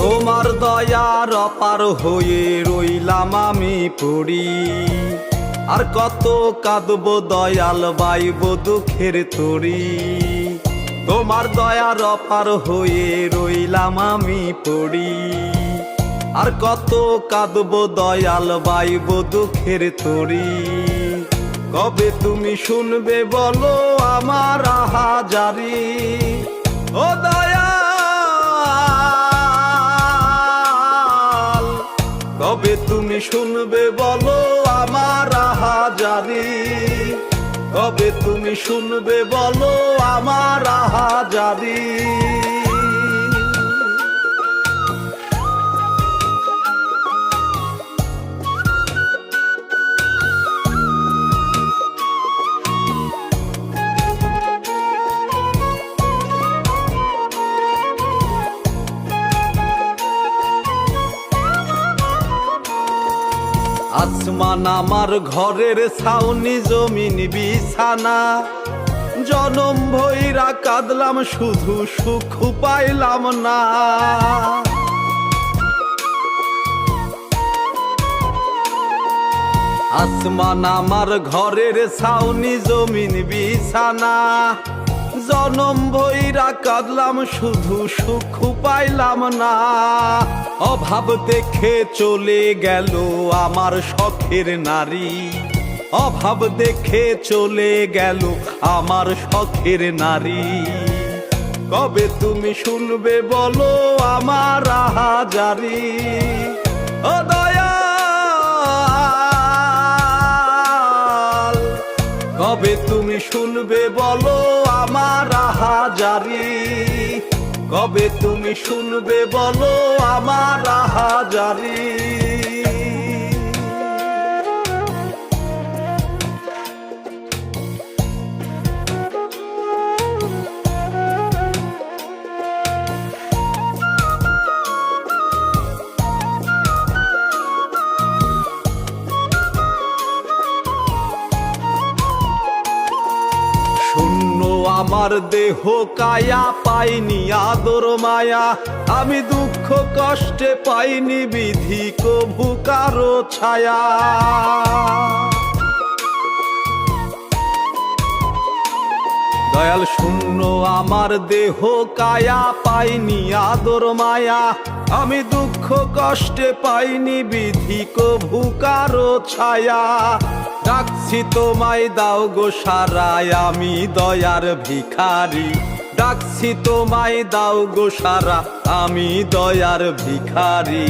তোমার দয়ার অপার হয়ে রইলাম আমি পড়ি আর কত কাঁদব দয়াল বাইব দুঃখের তরি। তোমার দয়ার অপার হয়ে রইলাম আমি পড়ি আর কত কাঁদব দয়াল বাইব দুঃখের তরি। কবে তুমি শুনবে বলো আমার আহাজারি। ও দয়াল কবে তুমি শুনবে বলো আমার আহাজারি? কবে তুমি শুনবে বলো আমার আহাজারি? আসমান আমার ঘরের ছাউনি, জমিন বিছানা। জনম ভৈরা কাঁদলাম, শুধু সুখ পাইলাম না। আসমান আমার ঘরের ছাউনি, জমিন বিছানা। জনম ভৈরা কাঁদলাম, শুধু সুখ পাইলাম না। অভাব দেখে চলে গেল আমার শখের নারী। অভাব দেখে চলে গেল আমার শখের নারী। কবে তুমি শুনবে বলো আমার আহাজারি। ও দয়াল, কবে তুমি শুনবে বলো আমার আহাজারি। কবে তুমি শুনবে বলো আমার আহাজারি শূন্য আমার দেহ কায়া পাইনি আদর মায়া। আমি দুঃখ কষ্টে পাইনি বিধি, কভু কারও ছায়া। দয়াল শূন্য, আমার দেহ কায়া পাইনি আদর মায়া। আমি দুঃখ কষ্টে পাইনি বিধি, কভু কারও ছায়া। ডাকছি তোমায় দাও গো সারায় আমি দয়ার ভিখারি। ডাকছি তোমায় দাও গো সারা, আমি দয়ার ভিখারি।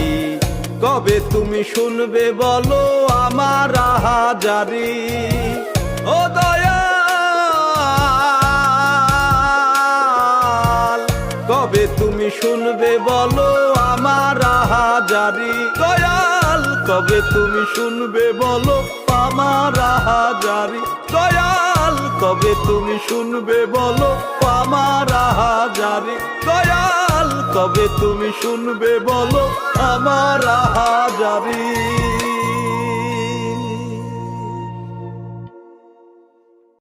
কবে তুমি শুনবে বলো আমার আহাজারি? ও দয়াল, কবে তুমি শুনবে বলো আমার আহাজারি? দয়াল, কবে তুমি শুনবে বলো আমার হাজারি দয়াল কবে তুমি শুনবে বলো, আমার হাজারি দয়াল কবে তুমি শুনবে বলো, আমার